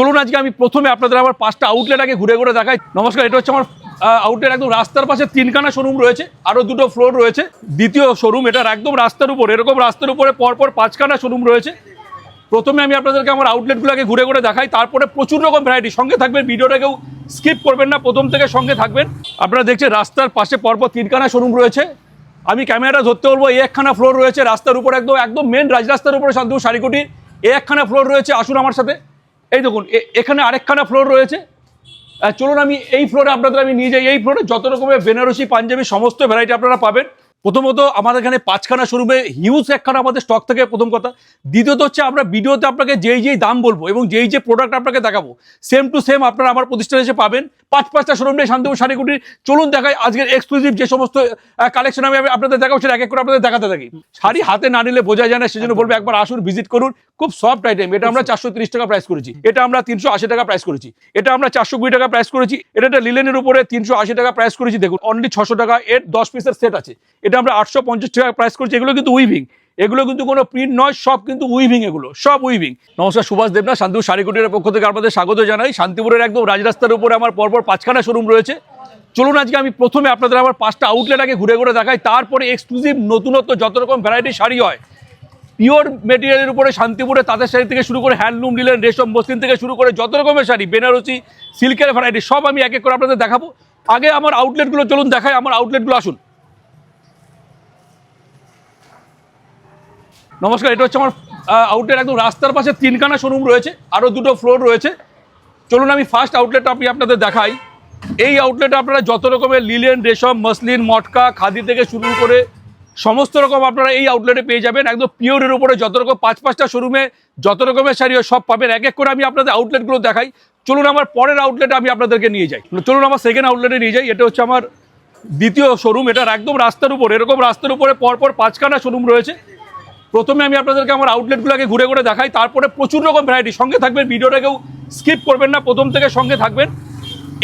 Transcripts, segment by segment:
চলুন আজকে আমি প্রথমে আপনাদের আমার পাঁচটা আউটলেট আগে ঘুরে ঘুরে দেখাই। নমস্কার, এটা হচ্ছে আমার আউটলেট একদম রাস্তার পাশে তিনখানা শোরুম রয়েছে আরও দুটো ফ্লোর রয়েছে। দ্বিতীয় শোরুম এটার একদম রাস্তার উপর, এরকম রাস্তার উপরে পরপর পাঁচখানা শোরুম রয়েছে। প্রথমে আমি আপনাদেরকে আমার আউটলেটগুলোকে ঘুরে ঘুরে দেখাই, তারপরে প্রচুর রকম ভ্যারাইটি সঙ্গে থাকবেন, ভিডিওটা কেউ স্কিপ করবেন না, প্রথম থেকে সঙ্গে থাকবেন। আপনারা দেখছেন রাস্তার পাশে পরপর তিনখানা শোরুম রয়েছে। আমি ক্যামেরাটা ধরতে বলব, এই একখানা ফ্লোর রয়েছে, রাস্তার উপর একদম একদম মেন রাজরাস্তার উপরে শান্তিপুর শাড়িকুটির, এই একখানা ফ্লোর রয়েছে, আসুন আমার সাথে। এই দেখুন এখানে আরেকখানা ফ্লোর রয়েছে। চলুন আমি এই ফ্লোরে আপনাদের আমি নিয়ে যাই। এই ফ্লোরে যত রকমের বেনারসি, পাঞ্জাবি, সমস্ত ভ্যারাইটি আপনারা পাবেন। প্রথমত আমাদের এখানে পাঁচখানা শোরুমে হিউজ একখানা আমাদের স্টক থেকে, প্রথম কথা। দ্বিতীয়ত হচ্ছে আমরা ভিডিওতে আপনাকে যেই যেই দাম বলব এবং যেই যে প্রোডাক্ট আপনাকে দেখাবো সেম টু সেম আপনারা আমার প্রতিষ্ঠানে এসে পাবেন। পাঁচ পাঁচটা শোরুম নিয়ে শান্তিপুর, শাড়িকুটির। চলুন দেখাই, আজকের এক্সক্লুসিভ যে সমস্ত কালেকশন আমি আপনাদের দেখাবো, সেটা এক এক করে আপনাদের দেখাতে থাকি। শাড়ি হাতে না নিলে বোঝা যায় না, সেজন্য বলব একবার আসুন ভিজিট করুন। খুব সফট আইটেম এটা আমরা চারশো টাকা প্রাইস করেছি। এটা আমরা তিনশো আশি টাকা প্রাইস করেছি। এটা আমরা চারশো কুড়ি টাকা প্রাইস করেছি। এটা একটা লিলেনের উপরে তিনশো আশি টাকা প্রাইস করেছি। দেখুন অনলি ছশো টাকা, এর দশ পিসের সেট আছে। এটা আমরা আটশো পঞ্চাশ টাকা প্রাইস করেছি। এগুলো কিন্তু উইভিং এগুলো কিন্তু কোনো প্রিন্ট নয়, সব কিন্তু উইভিং এগুলো, সব উইভিং নমস্কার, সুভাষ দেবনা শান্তিপুর শাড়িকুটির পক্ষ থেকে আপনাদের স্বাগত জানাই। শান্তিপুরের একদম রাজরাস্তার উপরে আমার পরপর পাঁচখানা শোরুম রয়েছে। চলুন আজকে আমি প্রথমে আপনাদের আমার পাঁচটা আউটলেট আগে ঘুরে ঘুরে দেখাই। তারপরে এক্সক্লুসিভ নতুনত্ব যত রকম ভ্যারাইটি শাড়ি হয় পিওর মেটেরিয়ালের উপরে শান্তিপুরে তাঁতের শাড়ি থেকে শুরু করে হ্যান্ডলুম, নিলেন, রেশম মসলিন থেকে শুরু করে যত রকমের শাড়ি, বেনারসি, সিল্কের ভ্যারাইটি সব আমি এক এক করে আপনাদের দেখাবো। আগে আমার আউটলেটগুলো চলুন দেখাই, আমার আউটলেটগুলো আসুন। নমস্কার, এটা হচ্ছে আমার আউটলেট একদম রাস্তার পাশে তিনখানা শোরুম রয়েছে আরও দুটো ফ্লোর রয়েছে। চলুন আমি ফার্স্ট আউটলেট আপনি আপনাদের দেখাই। এই আউটলেটে আপনারা যত রকমের লিলেন রেশম মসলিন মটকা, খাদি থেকে শুরু করে সমস্ত রকম আপনারা এই আউটলেটে পেয়ে যাবেন। একদম পিওরের উপরে যত রকম পাঁচ পাঁচটা শোরুমে যত রকমের শাড়ি সব পাবেন। এক এক করে আমি আপনাদের আউটলেটগুলো দেখাই। চলুন আমার পরের আউটলেটে আমি আপনাদেরকে নিয়ে যাই। চলুন আমার সেকেন্ড আউটলেটে নিয়ে যাই। এটা হচ্ছে আমার দ্বিতীয় শোরুম এটার একদম রাস্তার উপর, এরকম রাস্তার উপরে পরপর পাঁচখানা শোরুম রয়েছে। প্রথমে আমি আপনাদেরকে আমার আউটলেটগুলোকে ঘুরে ঘুরে দেখাই। তারপরে প্রচুর রকম ভ্যারাইটি সঙ্গে থাকবেন, ভিডিওটা কেউ স্কিপ করবেন না। প্রথম থেকে সঙ্গে থাকবেন।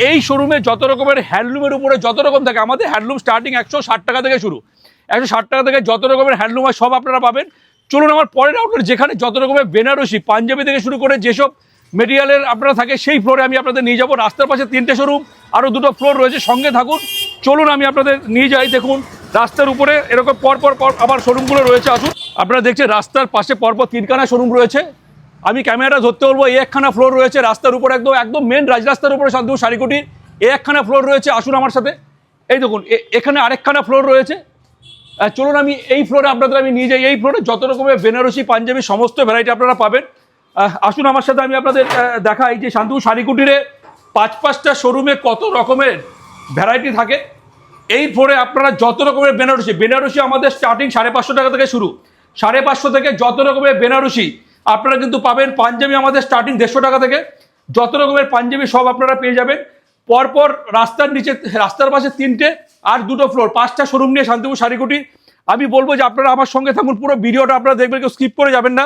এই শোরুমে যত রকমের হ্যান্ডলুমের উপরে যত রকম থাকে, আমাদের হ্যান্ডলুম স্টার্টিং একশো ষাট টাকা থেকে শুরু। একশো ষাট টাকা থেকে যত রকমের হ্যান্ডলুম হয় সব আপনারা পাবেন। চলুন আমার পরের আউটলেট যেখানে যত রকমের বেনারসি, পাঞ্জাবি থেকে শুরু করে যেসব মেটেরিয়ালের আপনারা থাকে, সেই ফ্লোরে আমি আপনাদের নিয়ে যাব। রাস্তার পাশে তিনটে শোরুম আরও দুটো ফ্লোর রয়েছে, সঙ্গে থাকুন। চলুন আমি আপনাদের নিয়ে যাই, দেখুন। রাস্তার উপরে এরকম পর পর আবার শোরুমগুলো রয়েছে, আসুন। আপনারা দেখছেন রাস্তার পাশে পরপর তিনখানা শোরুম রয়েছে। আমি ক্যামেরাটা ধরতে বলব, এই একখানা ফ্লোর রয়েছে, রাস্তার উপরে একদম একদম মেন রাজরাস্তার উপরে শান্তিপুর শাড়িকুটির। এই একখানা ফ্লোর রয়েছে, আসুন আমার সাথে। এই দেখুন এখানে আরেকখানা ফ্লোর রয়েছে। চলুন আমি এই ফ্লোরে আপনাদের আমি নিয়ে যাই। এই ফ্লোরে যত রকমের বেনারসি, পাঞ্জাবি, সমস্ত ভ্যারাইটি আপনারা পাবেন। আসুন আমার সাথে আমি আপনাদের দেখাই যে শান্তিপুর শাড়িকুটিরে পাঁচ পাঁচটা শোরুমে কত রকমের ভ্যারাইটি থাকে। এই ফ্লোরে আপনারা যত রকমের বেনারসি বেনারসি আমাদের স্টার্টিং সাড়ে পাঁচশো টাকা থেকে শুরু। সাড়ে পাঁচশো থেকে যত রকমের বেনারসি আপনারা কিন্তু পাবেন। পাঞ্জাবি আমাদের স্টার্টিং দেড়শো টাকা থেকে। যত রকমের পাঞ্জাবি সব আপনারা পেয়ে যাবেন। পরপর রাস্তার নিচে, রাস্তার পাশে তিনটে আর দুটো ফ্লোর পাঁচটা শোরুম নিয়ে শান্তিপুর শাড়িকুটি। আমি বলব যে আপনারা আমার সঙ্গে থাকুন, পুরো ভিডিওটা আপনারা দেখবেন, কেউ স্কিপ করে যাবেন না।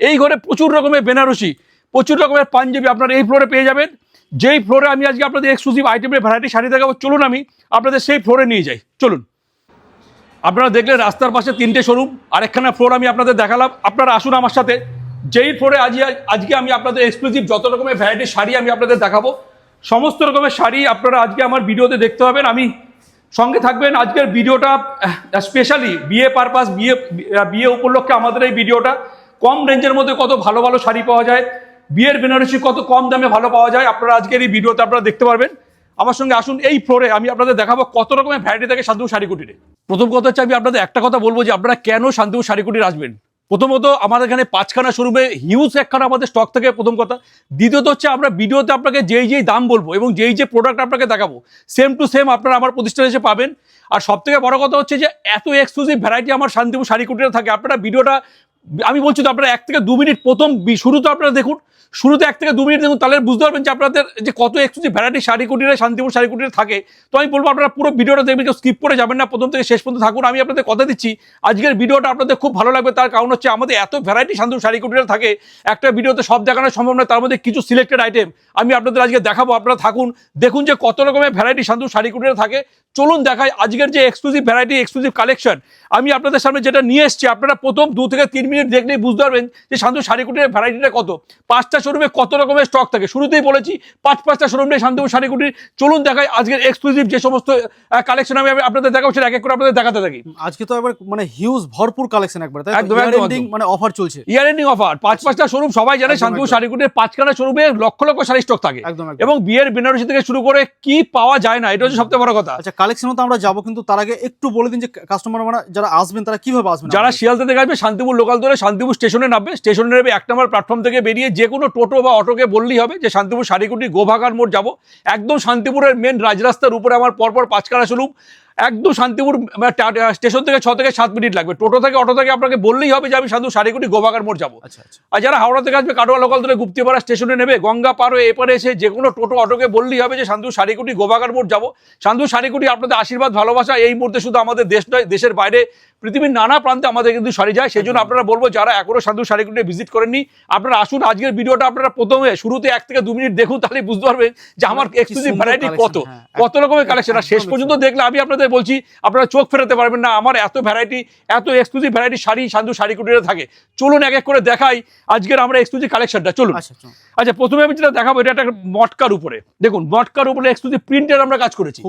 এই ঘরে প্রচুর রকমের বেনারসি, প্রচুর রকমের পাঞ্জাবি আপনারা এই ফ্লোরে পেয়ে যাবেন। যেই ফ্লোরে আমি আজকে আপনাদের এক্সক্লুসিভ আইটেমের ভ্যারাইটি শাড়ি দেখাবো, চলুন আমি আপনাদের সেই ফ্লোরে নিয়ে যাই। চলুন। আপনারা দেখলেন রাস্তার পাশে তিনটে শোরুম আরেকখানা ফ্লোর আমি আপনাদের দেখালাম। আপনারা আসুন আমার সাথে। যেই ফ্লোরে আজ আজকে আমি আপনাদের এক্সক্লুসিভ যত রকমের ভ্যারাইটির শাড়ি আমি আপনাদের দেখাবো সমস্ত রকমের শাড়ি আপনারা আজকে আমার ভিডিওতে দেখতে পাবেন। আমি সঙ্গে থাকবেন। আজকের ভিডিওটা স্পেশালি বিয়ে পারপাস বিয়ে বিয়ে উপলক্ষে আমাদের এই ভিডিওটা। কম রেঞ্জের মধ্যে কত ভালো ভালো শাড়ি পাওয়া যায়, বিয়ের বেনারসি কত কম দামে ভালো পাওয়া যায়, আপনারা আজকের এই ভিডিওতে আপনারা দেখতে পারবেন। আমার সঙ্গে আসুন এই ফ্লোরে আমি আপনাদের দেখাবো কত রকমের ভ্যারাইটি থাকে শান্তিপুর শাড়ি কুটিরে প্রথম কথা হচ্ছে আমি আপনাদের একটা কথা বলব যে আপনারা কেন শান্তিপুর শাড়ি কুটির আসবেন? প্রথমত আমাদের এখানে পাঁচখানা শোরুমে হিউজ একখানা আমাদের স্টক থেকে প্রথম কথা। দ্বিতীয়ত হচ্ছে আমরা ভিডিওতে আপনাকে যেই যেই দাম বলব এবং যেই যে প্রোডাক্ট আপনাকে দেখাবো সেম টু সেম আপনারা আমার প্রতিষ্ঠানে এসে পাবেন। আর সব থেকে বড় কথা হচ্ছে যে এত এক্সক্লুসিভ ভ্যারাইটি আমার শান্তিপুর শাড়ি কুটিরে থাকে। আপনারা ভিডিওটা আমি বলছি তো আপনারা এক থেকে দু মিনিট প্রথম বি- শুরুতে আপনারা দেখুন। শুরুতে এক থেকে দু মিনিট দেখুন, তাহলে বুঝতে পারবেন যে আপনাদের যে কত এক্সক্লুসিভ ভ্যারাইটি শাড়ি কুটিরে, শান্তিপুর শাড়ি কুটিরে থাকে। তো আমি বলব আপনারা পুরো ভিডিওটা দেখবেন, কেউ স্কিপ করে যাবেন না। প্রথম থেকে শেষ পর্যন্ত থাকুন। আমি আপনাদের কথা দিচ্ছি, আজকের ভিডিওটা আপনাদের খুব ভালো লাগবে। তার কারণ হচ্ছে আমাদের এত ভ্যারাইটি শান্তিপুর শাড়ি কুটিরে থাকে, একটা ভিডিওতে সব দেখানো সম্ভব নয়। তার মধ্যে কিছু সিলেক্টেড আইটেম আমি আপনাদের আজকে দেখাবো। আপনারা থাকুন, দেখুন যে কত রকমের ভ্যারাইটি শান্তিপুর শাড়ি কুটিরে থাকে। চলুন দেখাই আজকের যে এক্সক্লুসিভ ভ্যারাইটি এক্সক্লুসিভ কালেকশন আমি আপনাদের সামনে যেটা নিয়ে এসেছি আপনারা প্রথম দু থেকে তিন মিনিট দেখলেই বুঝতে পারবেন যে শান্তু শাড়িকুটির ভ্যারাইটিটা কত। পাঁচটা শোরুমে কত রকমের স্টক থাকে। শুরুতেই বলেছি পাঁচ পাঁচটা শোরুম নেই শান্তিপুর শাড়িকুটির। চলুন দেখাই আজকের এক্সক্লুসিভ যে সমস্ত কালেকশন আমি আপনাদের দেখাবো সেটা এক এক করে আপনাদের দেখাতে থাকি। আজকে তো একবার মানে হিউজ ভরপুর কালেকশন একবার তাই একদম, মানে অফার চলছে। ইয়ার এন্ডিং অফার পাঁচ পাঁচটা শোরুম সবাই জানে শান্তিপুর। শাড়িকুটির পাঁচখানা শোরুমে লক্ষ লক্ষ শাড়ি স্টক থাকে। একদম একদম। এবং বিয়ের বেনারসি থেকে শুরু করে কি পাওয়া যায় না এটা হচ্ছে সবথেকে বড় কথা। আচ্ছা কালেকশন তো আমরা যাব কিন্তু তার আগে একটু বলে দিন যে কাস্টমার মানে যারা আসবেন তারা কীভাবে আসবেন যারা শিয়াল শিয়ালদা থেকে আসবে শান্তিপুর লোকাল ধরে শান্তিপুর স্টেশনে নামবে। স্টেশনে নেবে এক নম্বর প্ল্যাটফর্ম থেকে বেরিয়ে যে কোনো টোটো বা অটোকে বললেই হবে যে শান্তিপুর শাড়িকুটি গোভাগার মোড় যাব। একদম শান্তিপুরের মেন রাজরাস্তার উপরে আমার পরপর পাঁচখানা শোরুম। একদম শান্তিপুর মানে স্টেশন থেকে ছ থেকে সাত মিনিট লাগবে। টোটো থেকে অটো থেকে আপনাকে বললেই হবে যে আমি শান্তিপুর শাড়িকুটি গোভাগার মোড় যাব। আচ্ছা আচ্ছা। আর যারা হাওড়া থেকে আসবে কাটোয়া লোকাল ধরে গুপ্তিপাড়া স্টেশনে নেবে গঙ্গা পার হয়ে এপারে এসে যে কোনো টোটো অটোকে বললেই হবে যে শান্তু শাড়িকুটি গোবাগার মোড় যাব। শান্তু শাড়িকুটি আপনাদের আশীর্বাদ ভালোবাসা এই মুহূর্তে শুধু আমাদের দেশ নয় দেশের বাইরে পৃথিবীর নানা প্রান্তে আমাদের কিন্তু শাড়ি যায়। সেই জন্য আপনারা বলব যারা এখনও শান্তু শাড়িকুটি ভিজিট করেননি আপনারা আসুন আজকের ভিডিওটা আপনারা প্রথমে শুরুতে এক থেকে দু মিনিট দেখুন তাহলে বুঝতে পারবেন যে আমার এক্সক্লুসিভ ভ্যারাইটি কত। হ্যাঁ, কত রকমের কালেকশন আর শেষ পর্যন্ত দেখলে আমি আপনাদের বলছি আপনারা চোখ ফেরাতে পারবেন না। আমার এত ভ্যারাইটি এত এক্সক্লুসিভ ভ্যারাইটি শাড়ি শান্তু শাড়িকুটিতে থাকে। চলুন এক এক করে দেখাই আজকের আমরা এক্সক্লুসিভ কালেকশনটা চলুন। আচ্ছা আচ্ছা প্রথমে আমি যেটা দেখাবো এটা একটা মটকার উপরে। দেখুন মটকার উপরে এক্সক্লুসিভ প্রিন্টের আমরা কাজ করেছি।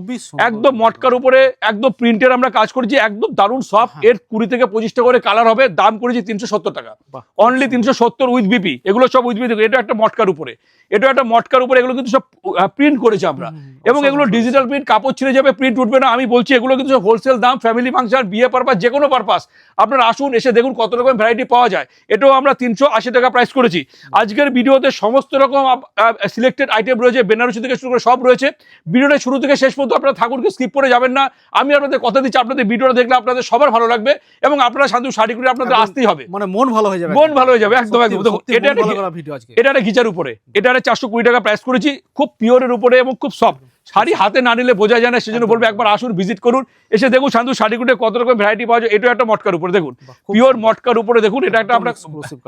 একদম মটকার উপরে একদম প্রিন্টের আমরা কাজ করেছি একদম দারুণ সফট হ্যাঁ। এর কুড়ি থেকে পঁচিশটা করে কালার হবে দাম করেছি তিনশো সত্তর টাকা। অনলি তিনশো সত্তর উইথ বিপি এগুলো সব উইথ বিপি এটা একটা মটকার উপরে। এটা একটা মটকার উপরে এগুলো কিন্তু সব প্রিন্ট করেছি আমরা। এবং এগুলো ডিজিটাল প্রিন্ট কাপড় ছিঁড়ে যাবে প্রিন্ট উঠবে না। আমি বলছি এগুলো কিন্তু সব হোলসেল দাম ফ্যামিলি ফাংশন বিয়ে পারপাস যে কোনো পারপাস আপনারা আসুন এসে দেখুন কত রকম ভ্যারাইটি পাওয়া যায়। এটাও আমরা তিনশো আশি টাকা প্রাইস করেছি। আজকের ভিডিওতে সমস্ত রকম সিলেক্টেড আইটেম রয়েছে বেনারসি থেকে শুরু করে সব রয়েছে। ভিডিওটা শুরু থেকে শেষ পর্যন্ত আপনারা ঠাকুরকে স্কিপ করে যাবেন না। আমি আপনাদের কথা দিচ্ছি আপনাদের ভিডিওটা দেখলে আপনাদের সবার ভালো লাগবে এবং আপনারা শান্তু শাড়ি করে আপনাদের আসতেই হবে। মানে মন ভালো হয়ে যাবে মন ভালো হয়ে যাবে একদম একদম। এটা একটা ভিডিও আজকে। এটা একটা ঘিচার উপরে। এটা একটা চারশো কুড়ি টাকা প্রাইস করেছি। খুব পিওরের উপরে এবং খুব সফট শাড়ি হাতে না নিলে বোঝা যায় না সেজন্য। বলব একবার আসুন ভিজিট করুন। এসে দেখুন শান্তু শাড়িগুলো কত রকম ভ্যারাইটি পাওয়া যায়। এটা একটা মটকার উপরে দেখুন। পিওর মটকার উপরে দেখুন। এটা একটা আমরা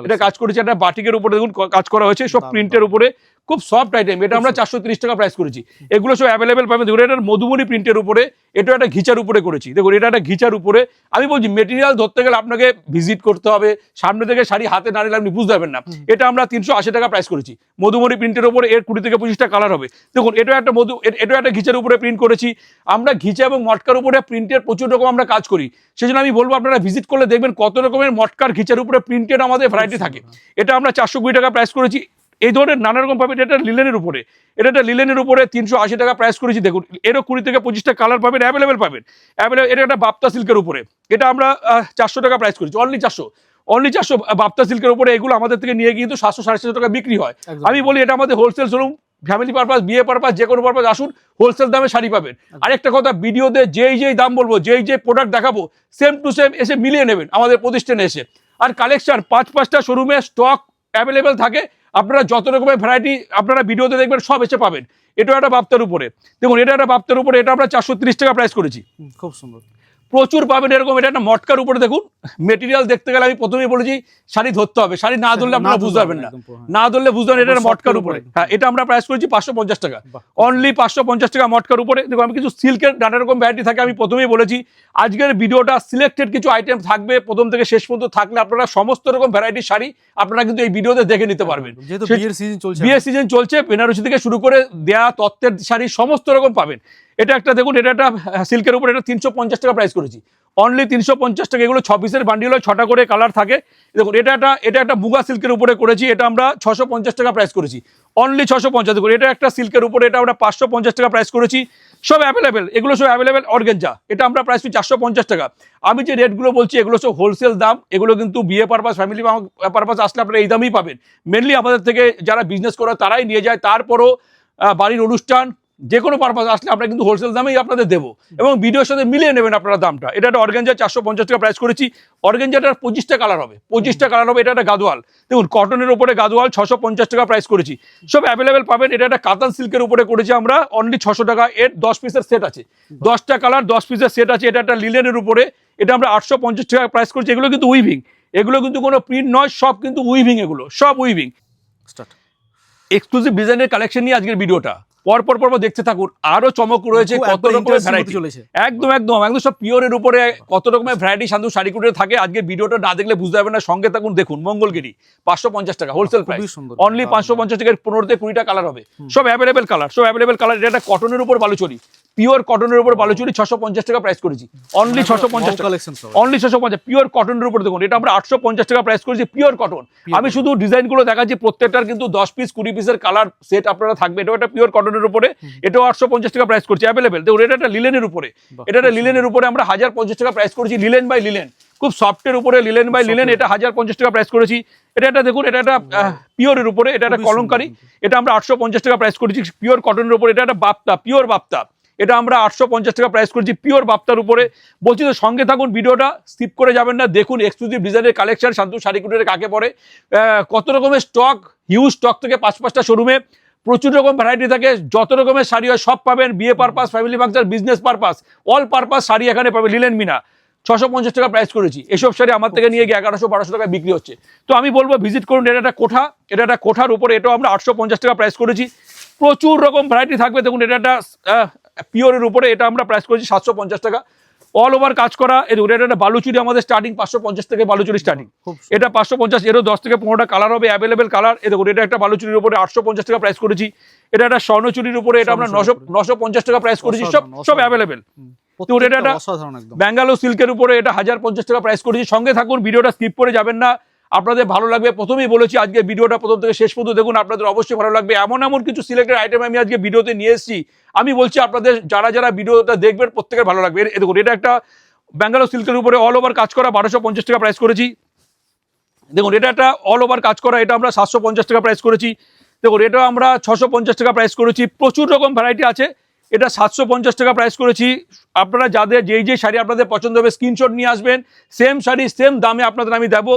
এটা কাজ করেছি একটা বাটিকের উপরে দেখুন কাজ করা হয়েছে সব প্রিন্টের উপরে। খুব সফট আইটেম এটা আমরা চারশো তিরিশ টাকা প্রাইস করেছি। এগুলো সব অ্যাভেলেবেল পাবেন। দেখুন এটা মধুবনী প্রিন্টের উপরে এটা একটা ঘিচার উপরে করেছি। দেখুন এটা একটা ঘিচার উপরে। আমি বলছি মেটেরিয়াল ধরতে গেলে আপনাকে ভিজিট করতে হবে। সামনে থেকে শাড়ি হাতে না নিলে আপনি বুঝতে পারবেন না। এটা আমরা তিনশো আশি টাকা প্রাইস করেছি। মধুমণি প্রিন্টের উপরে এর কুড়ি থেকে পঁচিশটা কালার হবে। দেখুন এটা একটা মধু এটা একটা ঘিচার উপরে প্রিন্ট করেছি। আমরা ঘিচা এবং মটকার উপরে প্রিন্টের প্রচুর রকম আমরা কাজ করি। সেজন্য আমি বলব আপনারা ভিজিট করলে দেখবেন কত রকমের মটকার ঘিচার উপরে প্রিন্টের আমাদের ভ্যারাইটি থাকে। এটা আমরা চারশো কুড়ি টাকা প্রাইস করেছি। এই ধরনের নানা রকম পাবেন এটা লিলেনের উপরে। এটা একটা লিলেনের উপরে তিনশো আশি টাকা প্রাইস করেছি দেখুন। এরও কুড়ি থেকে পঁচিশটা কালার পাবেন অ্যাভেলেবেল পাবেন। অ্যাভেলেবেল এটা একটা বাপ্তা সিল্কের উপরে। এটা আমরা চারশো টাকা প্রাইস করেছি অনলি চারশো। অনলি চারশো বাপ্তা সিল্কের উপরে এগুলো আমাদের থেকে নিয়ে গিয়ে কিন্তু সাতশো সাড়ে সাতশো টাকা বিক্রি হয়। আমি বলি এটা আমাদের হোলসেল শোরুম ফ্যামিলি পারপাস বিয়ে পারপাস যে কোনো পারপাস আসুন হোলসেল দামে শাড়ি পাবেন। আরেকটা কথা ভিডিওতে যেই যেই দাম বলব যেই যেই প্রোডাক্ট দেখাবো সেম টু সেম এসে মিলিয়ে নেবেন আমাদের প্রতিষ্ঠানে এসে। আর কালেকশন পাঁচ পাঁচটা শোরুমে স্টক অ্যাভেলেবেল থাকে আপনারা যত রকমের ভ্যারাইটি আপনারা ভিডিওতে দেখবেন, সব এসে পাবেন। এটা একটা বাপ্তার উপরে। দেখুন, এটা একটা বাপ্তার উপরে, এটা আমরা চারশো ত্রিশ টাকা প্রাইস করেছি। খুব সুন্দর। প্রচুর পাবেন এরকম এটা একটা মটকার উপরে দেখুন। মেটেরিয়াল দেখতে গেলে আমি প্রথমেই বলেছি শাড়ি ধরতে হবে। শাড়ি না ধরলে আপনারা বুঝতে পারবেন না। না ধরলে বুঝতে পারবেন এটা মটকার উপরে। হ্যাঁ এটা আমরা প্রাইস করেছি পাঁচশো পঞ্চাশ টাকা। অনলি পাঁচশো পঞ্চাশ টাকা মটকার উপরে। দেখুন আমি কিছু সিল্কের নানা রকম ভ্যারাইটি থাকে আমি প্রথমেই বলেছি। আজকের ভিডিওটা সিলেক্টেড কিছু আইটেম থাকবে প্রথম থেকে শেষ পর্যন্ত থাকলে আপনারা সমস্ত রকম ভ্যারাইটির শাড়ি আপনারা কিন্তু এই ভিডিওতে দেখে নিতে পারবেন। বিয়ের সিজন চলছে বিয়ের সিজন চলছে বেনারসি থেকে শুরু করে দেয়া তত্ত্বের শাড়ি সমস্ত রকম পাবেন। এটা একটা দেখুন, এটা একটা সিল্কের উপর এটা তিনশো পঞ্চাশ টাকা প্রাইস করেছি। অনলি তিনশো পঞ্চাশ টাকা, এগুলো ছ পিসের বান্ডিল হয়, ছটা করে কালার থাকে। দেখুন, এটা একটা এটা একটা মুগা সিল্কের উপরে করেছি, এটা আমরা ছশো পঞ্চাশ টাকা প্রাইস করেছি। অনলি ছশো পঞ্চাশ, দেখুন, এটা একটা সিল্কের উপরে, এটা আমরা পাঁচশো পঞ্চাশ টাকা প্রাইস করেছি। সব অ্যাভেলেবেল এগুলো সব অ্যাভেলেবেল অর্গেঞ্জা এটা আমরা প্রাইস চারশো পঞ্চাশ টাকা। আমি যে রেটগুলো বলছি, এগুলো সব হোলসেল দাম, এগুলো কিন্তু বিয়ে পারপাস ফ্যামিলি পারপাস আসলে আপনারা এই দামেই পাবেন। মেনলি আমাদের থেকে যারা বিজনেস করে, তারাই নিয়ে যায়। তারপরও বাড়ির অনুষ্ঠান যে কোনো পারপাস আসলে আমরা কিন্তু হোলসেল দামেই আপনাদের দেবো। এবং ভিডিওর সাথে মিলিয়ে নেবেন আপনারা দামটা। এটা একটা অর্গেঞ্জা চারশো পঞ্চাশ টাকা প্রাইস করেছি। অর্গেঞ্জাটার পঁচিশটা কালার হবে। পঁচিশটা কালার হবে এটা একটা গাদোয়াল। দেখুন কটনের উপরে গাদোয়াল ছশো পঞ্চাশ টাকা প্রাইস করেছি। সব অ্যাভেলেবেল পাবেন। এটা একটা কাতান সিল্কের উপরে করেছি আমরা। অনলি ছশো টাকা। এর দশ পিসের সেট আছে। দশটা কালার দশ পিসের সেট আছে। এটা একটা লিলেনের উপরে। এটা আমরা আটশো পঞ্চাশ টাকা প্রাইস করছি। এগুলো কিন্তু উইভিং এগুলো কিন্তু কোনো প্রিন্ট নয় সব কিন্তু উইভিং এগুলো। সব উইভিং এক্সক্লুসিভ ডিজাইনের কালেকশন নিয়ে আজকের ভিডিওটা পর পর পর পর দেখতে থাকুন। আরও চমক রয়েছে কত রকমের ভ্যারাইটি চলেছে। একদম একদম একদম সব পিওরের উপরে কত রকমের ভ্যারাইটি শান্তু শাড়ি কুটে থাকে। আজকে ভিডিওটা না দেখলে বুঝতে পারবেন না। সঙ্গে থাকুন দেখুন মঙ্গলগিরি পাঁচশো পঞ্চাশ টাকা হোলসেল প্রাইস অনলি পাঁচশো পঞ্চাশ টাকার পনেরোতে থেকে কুড়িটা কালার হবে। সব অ্যাভেলেবেল কালার সব অ্যাভেলেবেল কালার এটা একটা কটনের উপর বালুচরি পিওর কটনের উপর বালুচরি ছশো পঞ্চাশ টাকা প্রাইস করেছি। অনলি ছশো পঞ্চাশ টাকা। কালেকশন অনলি ছশো পঞ্চাশ পিওর কটনের উপর দেখুন এটা আমরা আটশো পঞ্চাশ টাকা প্রাইস করেছি পিওর কটন আমি শুধু ডিজাইনগুলো দেখাচ্ছি প্রত্যেকটার কিন্তু দশ পিস কুড়ি পিসের কালার সেট আপনারা থাকবে। এটাও একটা পিওর কটনের উপরে এটাও আটশো পঞ্চাশ টাকা প্রাইস করছি অ্যাভেলেবেল দেখুন এটা একটা লিলেনের উপরে। এটা একটা লিলেনের উপরে আমরা হাজার পঞ্চাশ টাকা প্রাইস করেছি লিলেন বাই লিলেন খুব সফটের উপরে লিলেন বাই লিলেন এটা হাজার পঞ্চাশ টাকা প্রাইস করেছি। এটা একটা দেখুন এটা একটা পিওরের উপরে এটা একটা কলঙ্কারি এটা আমরা আটশো পঞ্চাশ টাকা প্রাইস করেছি পিওর কটনের উপরে। এটা একটা বাপ্তা পিওর বাপ্তা। এটা আমরা আটশো পঞ্চাশ টাকা প্রাইস করেছি পিওর বাপ্তার উপরে। বলছি তো সঙ্গে থাকুন ভিডিওটা স্কিপ করে যাবেন না। দেখুন এক্সক্লুসিভ ডিজাইনের কালেকশন শান্তু শাড়ি কুটিরে কাকে আহ, কত রকমের স্টক হিউজ স্টক থেকে পাঁচ পাঁচটা শোরুমে প্রচুর রকম ভ্যারাইটি থাকে যত রকমের শাড়ি হয় সব পাবেন। বিয়ে purpose family function business purpose all purpose sari এখানে পাবেন। লিলেন মিনা ছশো পঞ্চাশ টাকা প্রাইস করেছি। এসব শাড়ি আমার থেকে নিয়ে গিয়ে এগারোশো বারোশো টাকা বিক্রি হচ্ছে। তো আমি বলব ভিজিট করুন এটা একটা কোঠা এটা একটা কোঠার উপরে এটাও আমরা আটশো পঞ্চাশ টাকা প্রাইস করেছি। প্রচুর রকম ভ্যারাইটি থাকবে দেখুন এটা একটা পিওরের উপরে এটা আমরা প্রাইস করেছি সাতশো পঞ্চাশ টাকা। অল ওভার কাজ করা এই দেখুন এটা বালুচুরি আমাদের স্টার্টিং পাঁচশো পঞ্চাশ থেকে বালুচুরি স্টার্টিং এটা পাঁচশো পঞ্চাশ এরও দশ থেকে পনেরোটা কালার হবে অ্যাভেলেবেল কালার এ দেখুন এটা একটা বালুচুরির উপরে আটশো পঞ্চাশ টাকা প্রাইস করেছি। এটা একটা স্বর্ণচুরির উপরে এটা আমরা নশো নশো পঞ্চাশ টাকা প্রাইস করেছি। সব সব অ্যাভেলেবেল ব্যাঙ্গালোর সিল্কের উপরে এটা হাজার পঞ্চাশ টাকা প্রাইস করেছি। সঙ্গে থাকুন ভিডিওটা স্কিপ করে যাবেন না। আপনাদের ভালো লাগবে, প্রথমেই বলেছি আজকে ভিডিওটা প্রথম থেকে শেষ পর্যন্ত দেখুন, আপনাদের অবশ্যই ভালো লাগবে। এমন এমন কিছু সিলেক্টেড আইটেম আমি আজকে ভিডিওতে নিয়ে এসেছি। আমি বলছি আপনাদের যারা যারা ভিডিওটা দেখবেন, প্রত্যেকের ভালো লাগবে। দেখুন, এটা একটা ব্যাঙ্গালোর সিল্কের উপরে অল ওভার কাজ করা বারোশো পঞ্চাশ টাকা প্রাইস করেছি। দেখুন, এটা একটা অল ওভার কাজ করা, এটা আমরা সাতশো পঞ্চাশ টাকা প্রাইস করেছি। দেখুন, এটা আমরা ছশো পঞ্চাশ টাকা প্রাইস করেছি। প্রচুর রকম ভ্যারাইটি আছে। এটা সাতশো পঞ্চাশ টাকা প্রাইস করেছি। আপনারা যাদের যেই যেই শাড়ি আপনাদের পছন্দ হবে স্ক্রিনশট নিয়ে আসবেন। সেম শাড়ি সেম দামে আপনাদের আমি দেবো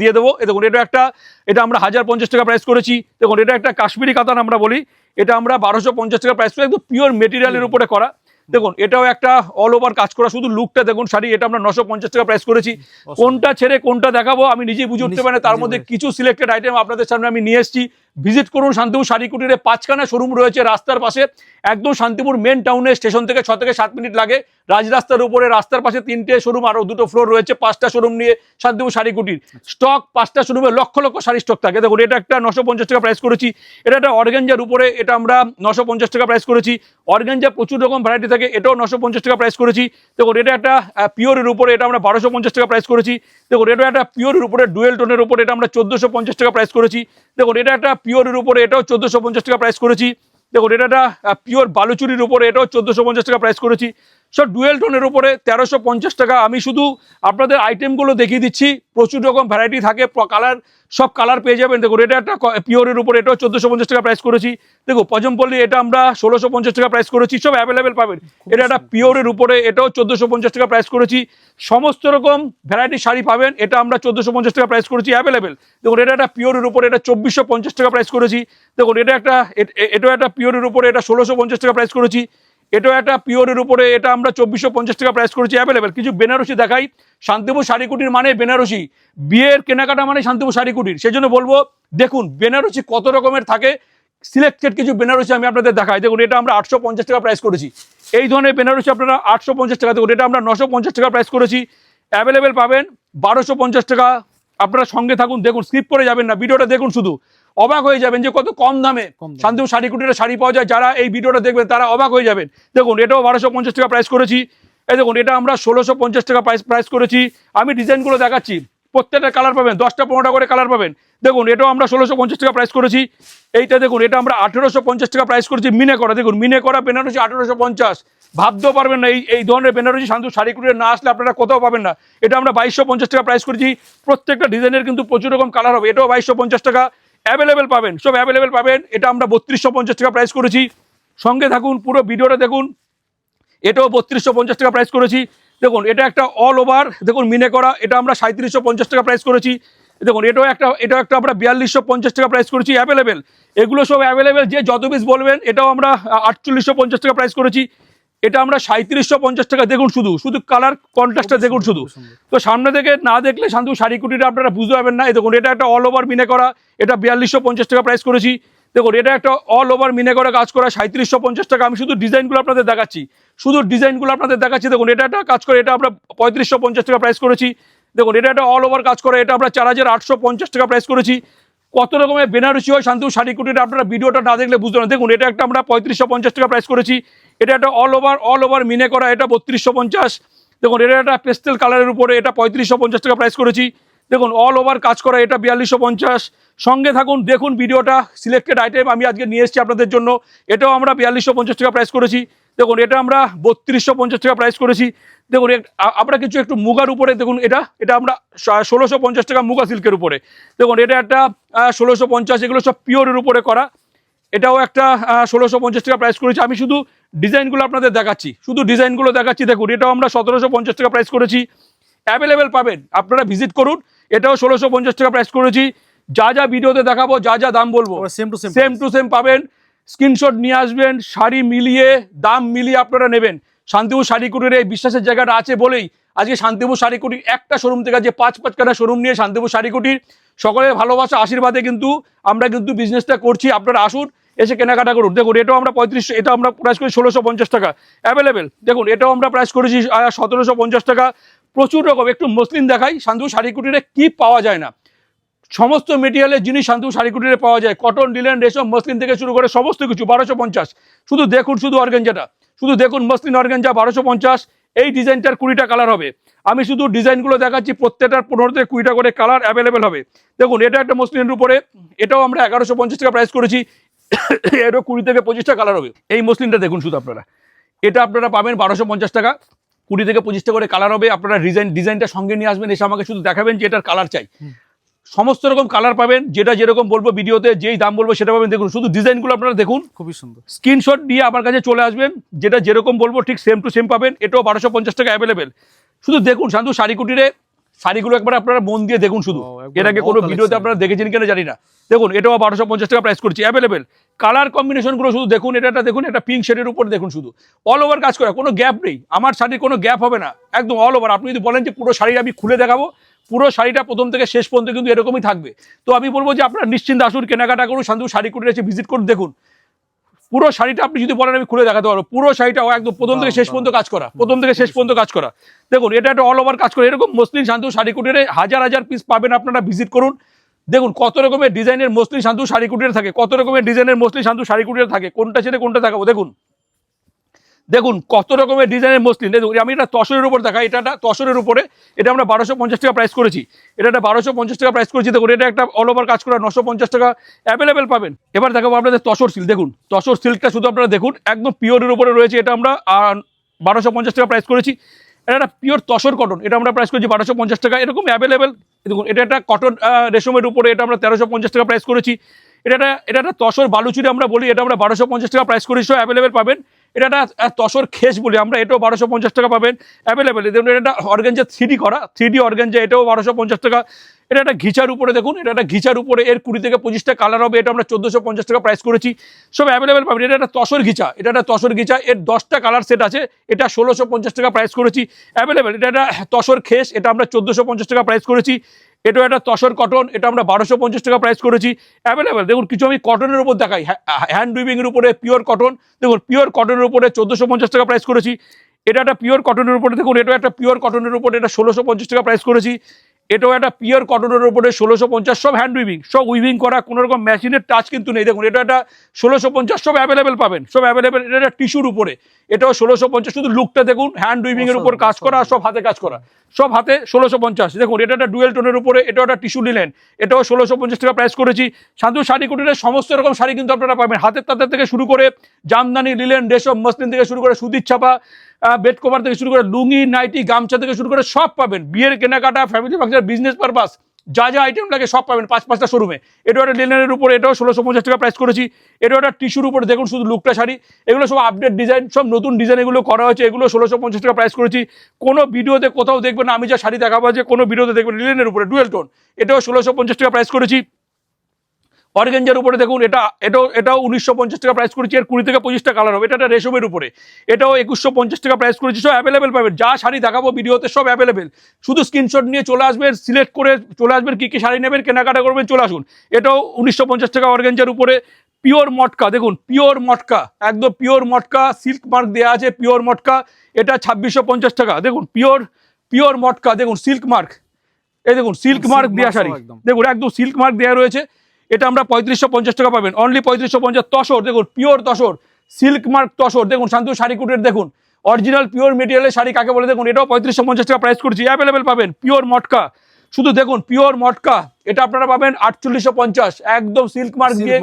দিয়ে দেবো। দেখুন এটা একটা এটা আমরা হাজার পঞ্চাশ টাকা প্রাইস করেছি। দেখুন এটা একটা কাশ্মীরি কাতান আমরা বলি। এটা আমরা বারোশো পঞ্চাশ টাকা প্রাইস করে একদম পিওর মেটেরিয়ালের উপরে করা। দেখুন এটাও একটা অল ওভার কাজ করা। শুধু লুকটা দেখুন শাড়ি এটা আমরা নশো পঞ্চাশ টাকা প্রাইস করেছি। কোনটা ছেড়ে কোনটা দেখাবো আমি নিজেই বুঝে উঠতে পারি তার মধ্যে কিছু সিলেক্টেড আইটেম আপনাদের সামনে আমি নিয়ে এসেছি। ভিজিট করুন শান্তিপুর শাড়ি কুটিরে পাঁচখানা শোরুম রয়েছে রাস্তার পাশে। একদম শান্তিপুর মেন টাউনে স্টেশন থেকে ছ থেকে সাত মিনিট লাগে। রাজরাস্তার উপরে রাস্তার পাশে তিনটে শোরুম আরও দুটো ফ্লোর রয়েছে, পাঁচটা শোরুম নিয়ে শান্তিপুর শাড়ি কুটির স্টক পাঁচটা শোরুমে লক্ষ লক্ষ শাড়ি স্টক থাকে। দেখুন, এটা একটা নশো পঞ্চাশ টাকা প্রাইস করেছি। এটা একটা অর্গেঞ্জার উপরে, এটা আমরা নশো পঞ্চাশ টাকা প্রাইস করেছি। অর্গেঞ্জা প্রচুর রকম ভ্যারাইটি থাকে, এটাও নশো পঞ্চাশ টাকা প্রাইস করেছি। দেখুন, এটা একটা পিওরের উপরে, এটা আমরা বারোশো পঞ্চাশ টাকা প্রাইস করেছি। দেখুন, এটা একটা পিওরের উপরে ডুয়েল টোনের উপরে, এটা আমরা চোদ্দোশো পঞ্চাশ টাকা প্রাইস করেছি। দেখুন, এটা একটা পিওরের উপরে এটাও চোদ্দোশো টাকা প্রাইস করেছি। দেখুন এটা একটা পিওর বালুচুরির উপরে এটাও চোদ্দোশো পঞ্চাশ টাকা প্রাইস করেছি। সব ডুয়েল টোনের উপরে তেরোশো পঞ্চাশ টাকা। আমি শুধু আপনাদের আইটেমগুলো দেখিয়ে দিচ্ছি। প্রচুর রকম ভ্যারাইটি থাকে কালার সব কালার পেয়ে যাবেন। দেখুন, এটা একটা পিওরের উপরে, এটাও চোদ্দোশো পঞ্চাশ টাকা প্রাইস করেছি। দেখো পজমপল্লি, এটা আমরা ষোলোশো পঞ্চাশ টাকা প্রাইস করেছি, সব অ্যাভেলেবেল পাবেন। এটা একটা পিওরের উপরে, এটাও চোদ্দোশো পঞ্চাশ টাকা প্রাইস করেছি। সমস্ত রকম ভ্যারাইটি শাড়ি পাবেন, এটা আমরা চোদ্দোশো পঞ্চাশ টাকা প্রাইস করেছি অ্যাভেলেবেল দেখুন, এটা একটা পিওরের উপরে, এটা চব্বিশশো পঞ্চাশ টাকা প্রাইস করেছি। দেখুন, এটা একটা এটাও একটা পিওরের উপরে, এটা ষোলোশো পঞ্চাশ টাকা প্রাইস করেছি। এটাও একটা পিওরের উপরে, এটা আমরা চব্বিশশো পঞ্চাশ টাকা প্রাইস করেছি অ্যাভেলেবেল কিছু বেনারসি দেখাই, শান্তিপুর শাড়িকুটির মানে বেনারসি। বিয়ের কেনাকাটা মানে শান্তিপুর শাড়িকুটির। সেই জন্য বলব, দেখুন, বেনারসি কত রকমের থাকে। সিলেক্টেড কিছু বেনারসি আমি আপনাদের দেখাই। দেখুন, এটা আমরা আটশো পঞ্চাশ টাকা প্রাইস করেছি। এই ধরনের বেনারসি আপনারা আটশো পঞ্চাশ টাকা, দেখুন, এটা আমরা নশো পঞ্চাশ টাকা প্রাইস করেছি। অ্যাভেলেবেল পাবেন বারোশো পঞ্চাশ টাকা। আপনারা সঙ্গে থাকুন, দেখুন স্কিপ করে যাবেন না। ভিডিওটা দেখুন শুধু। অবাক হয়ে যাবেন যে কত কম দামে। শান্তিপুর শাড়ি কুটিরে শাড়ি পাওয়া যায়। যারা এই ভিডিওটা দেখবেন তারা অবাক হয়ে যাবেন। দেখুন এটাও বারোশো পঞ্চাশ টাকা প্রাইস করেছি। এই দেখুন এটা আমরা ষোলোশো পঞ্চাশ টাকা প্রাইস প্রাইস করেছি। আমি ডিজাইনগুলো দেখাচ্ছি। প্রত্যেকটা কালার পাবেন দশটা পনেরোটা করে কালার পাবেন। দেখুন এটাও আমরা ষোলোশো পঞ্চাশ টাকা প্রাইস করেছি। এইটা দেখুন এটা আমরা আঠেরোশো পঞ্চাশ টাকা প্রাইস করেছি মিনে করা দেখুন মিনে করা বেনারসি আঠেরোশো পঞ্চাশ। ভাবতেও পারবেন না এই এই ধরনের বেনারসি শান্তু শাড়ি কুটিরে না আসলে আপনারা কোথাও পাবেন না। এটা আমরা বাইশশো পঞ্চাশ টাকা প্রাইস করেছি। প্রত্যেকটা ডিজাইনের কিন্তু প্রচুর রকম কালার হবে। এটাও বাইশশো পঞ্চাশ টাকা। অ্যাভেলেবেল পাবেন, সব অ্যাভেলেবেল পাবেন। এটা আমরা বত্রিশশো পঞ্চাশ টাকা প্রাইস করেছি। সঙ্গে থাকুন, পুরো ভিডিওটা দেখুন। এটাও বত্রিশশো পঞ্চাশ টাকা প্রাইস করেছি। দেখুন, এটা একটা অল ওভার দেখুন, মিনে করা, এটা আমরা সাঁত্রিশশো পঞ্চাশ টাকা প্রাইস করেছি। দেখুন, এটাও একটা এটাও একটা আমরা বিয়াল্লিশশো পঞ্চাশ টাকা প্রাইস করেছি অ্যাভেলেবেল এগুলো সব অ্যাভেলেবেল যে যত পিস বলবেন, এটাও আমরা আটচল্লিশশো পঞ্চাশ টাকা প্রাইস করেছি। এটা আমরা সাঁত্রিশশো পঞ্চাশ টাকা দেখুন শুধু শুধু কালার কন্ট্রাস্টটা দেখুন শুধু। তো সামনে থেকে না দেখলে শান্তু শাড়ি কুটিটা আপনারা বুঝতে পারবেন না। এই দেখুন এটা একটা অল ওভার মিনে করা এটা বিয়াল্লিশশো পঞ্চাশ টাকা প্রাইস করেছি। দেখুন এটা একটা অল ওভার মিনে করে কাজ করা সাঁত্রিশশো পঞ্চাশ টাকা। আমি শুধু ডিজাইনগুলো আপনাদের দেখাচ্ছি। শুধু ডিজাইনগুলো আপনাদের দেখাচ্ছি। দেখুন এটা একটা কাজ করে এটা আমরা পঁয়ত্রিশশো পঞ্চাশ টাকা প্রাইস করেছি। দেখুন এটা একটা অল ওভার কাজ করে এটা আমরা চার হাজার আটশো পঞ্চাশ টাকা প্রাইস করেছি। কত রকমের বেনারসি হয় শান্তু শাড়ি কুটিটা আপনারা ভিডিওটা না দেখলে বুঝতে না দেখুন, এটা একটা আমরা পঁয়ত্রিশশো পঞ্চাশ টাকা প্রাইস করেছি। এটা একটা অল ওভার অল ওভার মিনে করা, এটা বত্রিশশো পঞ্চাশ। দেখুন, এটা একটা পেস্টেল কালারের উপরে এটা পঁয়ত্রিশশো পঞ্চাশ টাকা প্রাইস করেছি। দেখুন অল ওভার কাজ করা, এটা বিয়াল্লিশশো পঞ্চাশ। সঙ্গে থাকুন, দেখুন ভিডিওটা সিলেক্টেড আইটেম আমি আজকে নিয়ে এসেছি আপনাদের জন্য। এটাও আমরা বিয়াল্লিশশো পঞ্চাশ টাকা প্রাইস করেছি। দেখুন এটা আমরা বত্রিশশো পঞ্চাশ টাকা প্রাইস করেছি। দেখুন আমরা কিছু একটু মুগার উপরে দেখুন এটা এটা আমরা ষোলোশো পঞ্চাশ টাকা মুগা সিল্কের উপরে। দেখুন এটা একটা ষোলোশো পঞ্চাশ এগুলো সব পিওরের উপরে করা। এটাও একটা ষোলোশো পঞ্চাশ টাকা প্রাইস করেছি। আমি শুধু ডিজাইনগুলো আপনাদের দেখাচ্ছি। শুধু ডিজাইনগুলো দেখাচ্ছি। দেখুন এটাও আমরা সতেরোশো পঞ্চাশ টাকা প্রাইস করেছি। অ্যাভেলেবেল পাবেন। আপনারা ভিজিট করুন। এটাও ষোলোশো পঞ্চাশ টাকা প্রাইস করেছি। যা যা ভিডিওতে দেখাবো যা যা দাম বলব same to same same to same পাবেন। স্ক্রিনশট নিয়ে আসবেন, শাড়ি মিলিয়ে, দাম মিলিয়ে আপনারা নেবেন। শান্তিপুর শাড়ি কুটির এই বিশ্বাসের জায়গাটা আছে বলেই আজকে শান্তিপুর শাড়ি কুটির একটা শোরুম থেকে যে পাঁচ পাঁচখানা শোরুম নিয়ে শান্তিপুর শাড়ি কুটির সকলের ভালোবাসা, আশীর্বাদে কিন্তু আমরা কিন্তু বিজনেসটা করছি। আপনারা আসুন, এসে কেনাকাটা করুন। দেখুন, এটাও আমরা পঁয়ত্রিশশো এটা আমরা প্রাইস করি ষোলোশো পঞ্চাশ টাকা। অ্যাভেলেবেল দেখুন, এটাও আমরা প্রাইস করেছি সতেরোশো পঞ্চাশ টাকা। প্রচুর রকম, একটু মসলিন দেখাই, শান্তিপুর শাড়ি কুটিরে কি পাওয়া যায় না। সমস্ত মেটেরিয়ালের জিনিস শান্তু শাড়ি কুটিরে পাওয়া যায়। কটন লিলেন রেশম মসলিন থেকে শুরু করে সমস্ত কিছু, বারোশো পঞ্চাশ। শুধু দেখুন, শুধু অর্গেঞ্জাটা শুধু দেখুন মসলিন অর্গেঞ্জা বারোশো পঞ্চাশ। এই ডিজাইনটার কুড়িটা কালার হবে। আমি শুধু ডিজাইনগুলো দেখাচ্ছি, প্রত্যেকটার পনেরো থেকে কুড়িটা করে কালার অ্যাভেলেবেল হবে। দেখুন, এটা একটা মসলিনের উপরে, এটাও আমরা এগারোশো পঞ্চাশ টাকা প্রাইস করেছি। এরও কুড়ি থেকে পঁচিশটা কালার হবে। এই মসলিনটা দেখুন শুধু আপনারা। এটা আপনারা পাবেন বারোশো পঞ্চাশ টাকা। কুড়ি থেকে পঁচিশটা করে কালার হবে। আপনারা ডিজাইন ডিজাইনটা সঙ্গে নিয়ে আসবেন, এসে আমাকে শুধু দেখাবেন যে এটার কালার চাই। সমস্ত রকম কালার পাবেন যেটা যেরকম বলব ভিডিওতে যেই দাম বলব সেটা পাবেন। দেখুন শুধু ডিজাইনগুলো আপনারা দেখুন। খুবই সুন্দর। স্ক্রিনশট দিয়ে আমার কাছে চলে আসবেন যেটা যেরকম বলব ঠিক সেম টু সেম পাবেন এটাও বারোশো পঞ্চাশ টাকা অ্যাভেলেবেল শুধু দেখুন শান্তু শাড়ি কুটিরে শাড়িগুলো একবার আপনারা মন দিয়ে দেখুন শুধু। এর আগে কোনো ভিডিওতে আপনারা দেখেছেন কিনা জানি না। দেখুন এটাও বারোশো পঞ্চাশ টাকা প্রাইস করছি অ্যাভেলেবেল কালার কম্বিনেশনগুলো শুধু দেখুন এটা একটা দেখুন এটা পিঙ্ক শেডের উপর দেখুন শুধু। অল ওভার কাজ করা কোনো গ্যাপ নেই। আমার শাড়ির কোনো গ্যাপ হবে না একদম অল ওভার আপনি যদি বলেন যে পুরো শাড়ি আমি খুলে দেখাবো পুরো শাড়িটা প্রথম থেকে শেষ পর্যন্ত কিন্তু এরকমই থাকবে। তো আমি বলব যে আপনারা নিশ্চিন্ত আসুন কেনাকাটা করুন শান্তু শাড়ি কুটিরে এসে ভিজিট করুন দেখুন। পুরো শাড়িটা আপনি যদি বলেন আমি খুলে দেখাতে পারব। পুরো শাড়িটা একদম প্রথম থেকে শেষ পর্যন্ত কাজ করা প্রথম থেকে শেষ পর্যন্ত কাজ করা। দেখুন এটা একটা অল ওভার কাজ করে। এরকম মসলিন শান্তু শাড়ি কুটিরে হাজার হাজার পিস পাবেন আপনারা ভিজিট করুন। দেখুন কত রকমের ডিজাইনের মসলিন শান্তু শাড়ি কুটিরে থাকে কত রকমের ডিজাইনের মসলিন শান্তু শাড়ি কুটিরে থাকে কোনটা ছেড়ে কোনটা দেখাবো দেখুন। দেখুন, কত রকমের ডিজাইনের মসলিন। দেখুন, আমি এটা তসরের উপর দেখাই, এটা একটা তসরের উপরে, এটা আমরা বারোশো পঞ্চাশ টাকা প্রাইস করেছি। এটা একটা বারোশো পঞ্চাশ টাকা প্রাইস করেছি। দেখুন, এটা একটা অল ওভার কাজ করা নশো পঞ্চাশ টাকা অ্যাভেলেবেল পাবেন। এবার দেখাবো আপনাদের তসর সিল্ক দেখুন তসর সিল্কটা শুধু আপনারা দেখুন, একদম পিওরের উপরে রয়েছে এটা আমরা বারোশো পঞ্চাশ টাকা প্রাইস করেছি। এটা একটা পিওর তসর কটন এটা আমরা প্রাইস করেছি বারোশো পঞ্চাশ টাকা। এরকম অ্যাভেলেবেল দেখুন, এটা একটা কটন রেশমের উপরে এটা আমরা তেরোশো পঞ্চাশ টাকা প্রাইস করেছি। এটা এটা একটা তসর বালুচুরি আমরা বলি, এটা আমরা বারোশো পঞ্চাশ টাকা প্রাইস করেছি অ্যাভেলেবেল পাবেন। এটা একটা তসর খেস বলি আমরা, এটাও বারোশো পঞ্চাশ টাকা পাবেন। অ্যাভেলেবেল দেখুন, এটা অর্গেঞ্জা থ্রি করা থ্রি ডি অর্গেঞ্জা এটাও বারোশো পঞ্চাশ টাকা। এটা একটা ঘিচার উপরে দেখুন, এটা একটা ঘিচার উপরে, এর কুড়ি থেকে পঁচিশটা কালার হবে, এটা আমরা চোদ্দোশো পঞ্চাশ টাকা প্রাইস করেছি। সব অ্যাভেলেবেল পাবেন। এটা একটা তসর ঘিচা, এটা একটা তসর ঘিচা, এর দশটা কালার সেট আছে, এটা ষোলোশো পঞ্চাশ টাকা প্রাইস করেছি। অ্যাভেলেবেল এটা একটা তসর খেস, এটা আমরা চোদ্দোশো পঞ্চাশ টাকা প্রাইস করেছি। এটাও একটা তসর কটন এটা আমরা বারোশো পঞ্চাশ টাকা প্রাইস করেছি। অ্যাভেলেবেল দেখুন, কিছু আমি কটনের উপর দেখাই। হ্যান্ড উইভিংয়ের উপরে পিওর কটন দেখুন পিওর কটনের উপরে চোদ্দোশো পঞ্চাশ টাকা প্রাইস করেছি। এটা একটা পিওর কটনের উপরে, দেখুন এটা একটা পিওর কটনের উপরে, এটা ষোলোশো পঞ্চাশ টাকা প্রাইস করেছি। এটাও একটা পিওর কটনের উপরে ষোলোশো পঞ্চাশ সব হ্যান্ড উইভিং সব উইভিং করা কোনো রকম মেশিনের টাচ কিন্তু নেই। দেখুন এটা একটা ষোলোশো পঞ্চাশ সব অ্যাভেলেবেল পাবেন সব অ্যাভেলেবেল এটা একটা টিস্যুর উপরে। এটাও ষোলোশো পঞ্চাশ শুধু লুকটা দেখুন হ্যান্ড উইভিং এর উপর কাজ করা আর সব হাতে কাজ করা সব হাতে ষোলোশো পঞ্চাশ। দেখুন এটা একটা ডুয়েল টোনের উপরে এটাও একটা টিস্যু নিলেন এটাও ষোলোশো পঞ্চাশ টাকা প্রাইস করেছি। শান্তু শাড়ি কুটিরের সমস্ত রকম শাড়ি কিন্তু আপনারা পাবেন। হাতের তাঁতের থেকে শুরু করে জামদানি লিলেন রেশম মসলিন থেকে শুরু করে সুতির ছাপা বেড কভার থেকে শুরু করে লুঙ্গি, নাইটি, গামছা থেকে শুরু করে সব পাবেন। বিয়ের কেনাকাটা ফ্যামিলি ফাংশন বিজনেস পারপাস যা যা আইটেম লাগে সব পাবেন পাঁচ পাঁচটা শোরুমে এটাও একটা লিলেনের উপরে, এটাও ষোলোশো পঞ্চাশ টাকা প্রাইস করেছি। এটাও একটা টিস্যুর উপরে, দেখুন শুধু লুকটা শাড়ি। এগুলো সব আপডেট ডিজাইন সব নতুন ডিজাইন এগুলো করা হয়েছে। এগুলো ষোলোশো পঞ্চাশ টাকা প্রাইস করেছি। কোনো ভিডিওতে কোথাও দেখবেন আমি যা শাড়ি দেখাবো যে কোনো ভিডিওতে দেখবেন লিলেনের উপরে ডুয়েল টোন এটাও ষোলোশো পঞ্চাশ টাকা প্রাইস করেছি। অর্গেঞ্জার উপরে দেখুন এটা এটাও এটাও উনিশশো পঞ্চাশ টাকা প্রাইস করেছি এর কুড়ি থেকে পঁচিশটা কালার হবে। এটা একটা রেশমের উপরে। এটাও একুশশো পঞ্চাশ টাকা প্রাইস করেছি সব অ্যাভেলেবেল পাবেন। যা শাড়ি দেখাবো ভিডিওতে সব অ্যাভেলেবেল শুধু স্ক্রিনশট নিয়ে চলে আসবেন সিলেক্ট করে চলে আসবেন কী কী শাড়ি নেবেন কেনাকাটা করবেন চলে আসুন। এটাও উনিশশো পঞ্চাশ টাকা অর্গেঞ্জার উপরে। পিওর মটকা দেখুন পিওর মটকা একদম পিওর মটকা সিল্ক মার্ক দেওয়া আছে পিওর মটকা। এটা ছাব্বিশশো পঞ্চাশ টাকা দেখুন পিওর পিওর মটকা দেখুন সিল্ক মার্ক এই দেখুন সিল্ক মার্ক দেওয়া শাড়ি। দেখুন একদম সিল্ক মার্ক দেওয়া রয়েছে। এটা আমরা পঁয়ত্রিশশো পঞ্চাশ টাকা পাবেন। অনলি পঁয়ত্রিশশো পঞ্চাশ তসর দেখুন pure tussar silk mark tussar দেখুন শান্তু শাড়ি কুটের দেখুন অরিজিনাল পিওর মেটেরিয়ালের শাড়ি কাকে বলে দেখুন এটাও পঁয়ত্রিশশো পঞ্চাশ টাকা প্রাইস করছি অ্যাভেলেবেল পাবেন পিওর মটকা। শুধু দেখুন পিওর মটকা এটা আপনারা পাবেন আটচল্লিশশো পঞ্চাশ একদম সিল্ক মার্ক দিয়ে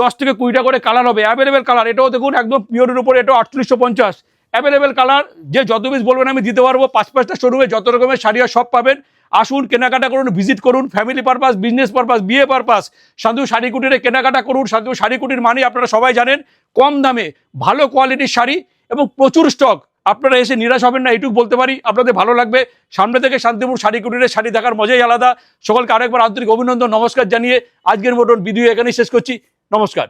দশ থেকে কুড়িটা করে কালার হবে অ্যাভেলেবেল কালার এটাও দেখুন একদম পিওরের উপরে এটাও আটচল্লিশশো পঞ্চাশ। অ্যাভেলেবেল কালার যে যত পিস বলবেন আমি দিতে পারব পাঁচ পাঁচটা শোরুমে যত রকমের শাড়ি সব পাবেন আসুন, কেনাকাটা করুন ভিজিট করুন ফ্যামিলি পারপাস বিজনেস পারপাস বিয়ে পারপাস শান্তু শাড়ি কুটিরে কেনাকাটা করুন শান্তু শাড়ি কুটির মানে আপনারা সবাই জানেন, কম দামে ভালো কোয়ালিটির শাড়ি এবং প্রচুর স্টক আপনারা এসে নিরাশ হবেন না, এইটুকু বলতে পারি। আপনাদের ভালো লাগবে। সামনে থেকে শান্তিপুর শাড়ি কুটিরের শাড়ি দেখার মজাই আলাদা। সকলকে আরেকবার আন্তরিক অভিনন্দন, নমস্কার জানিয়ে আজকের মতন ভিডিও এখানেই শেষ করছি। নমস্কার।